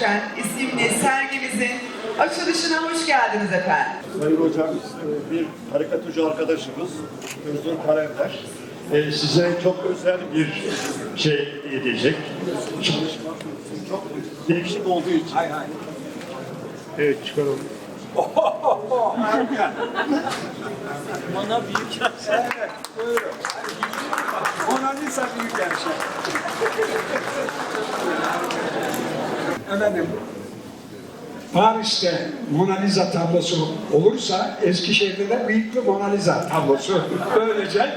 Şen isimli sergimizin açılışına hoş geldiniz efendim. Sayın Hocam, e, bir karikatürcü arkadaşımız Özgür Karender e, size çok özel bir şey edecek. Çalışma çok değişik olduğu için. Hay hay. Evet çıkaralım. Bana büyük gerçek. Evet, buyurun. Mona Lisa büyük gerçek. Efendim, Paris'te Mona Lisa tablosu olursa Eskişehir'de de büyük bir Mona Lisa tablosu böylece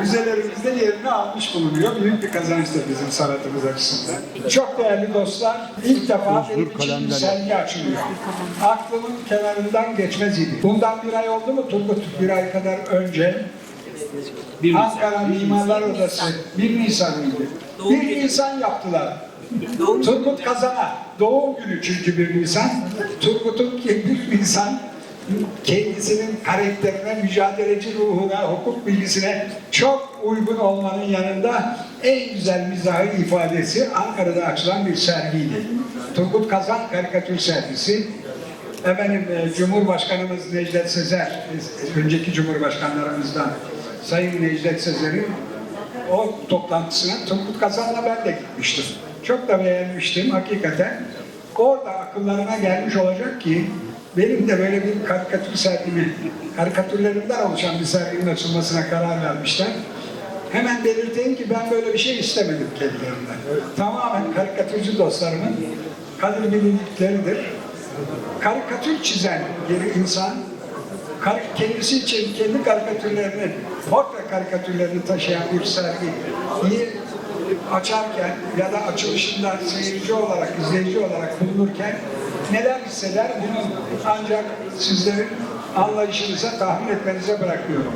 müzelerimizde yerini almış bulunuyor. Büyük bir kazançtır bizim sanatımız açısından. Çok değerli dostlar, ilk defa benim için bir sergi açılıyor. Aklımın kenarından geçmez idi. Bundan bir ay oldu mu Turgut? Bir ay kadar önce Ankara Mimarlar Odası 1 Nisan mıydı? 1 Nisan yaptılar. Turgut Kazan'a doğum günü çünkü 1 Nisan. Turgut'un 1 Nisan kendisinin karakterine, mücadeleci ruhuna, hukuk bilgisine çok uygun olmanın yanında en güzel mizahı ifadesi Ankara'da açılan bir sergiydi. Turgut Kazan karikatür sergisi. Efendim e, Cumhurbaşkanımız Necdet Sezer, e, önceki Cumhurbaşkanlarımızdan Sayın Necdet Sezer'in o toplantısına Turgut Kazan'la ben de gitmiştim. Çok da beğenmiştim hakikaten. Orada akıllarına gelmiş olacak ki benim de böyle bir karikatür sergimi, karikatürlerimden oluşan bir serginin açılmasına karar vermişler. Hemen belirteyim ki ben böyle bir şey istemedim kendilerinden. Tamamen karikatürcü dostlarımın kadir bilindikleridir. Karikatür çizen bir insan kendisi için kendi karikatürlerini, portre karikatürlerini taşıyan bir sergiyi açarken ya da açılışında seyirci olarak, izleyici olarak bulunurken neler hisseder bunu ancak sizlerin anlayışınıza tahmin etmenize bırakıyorum.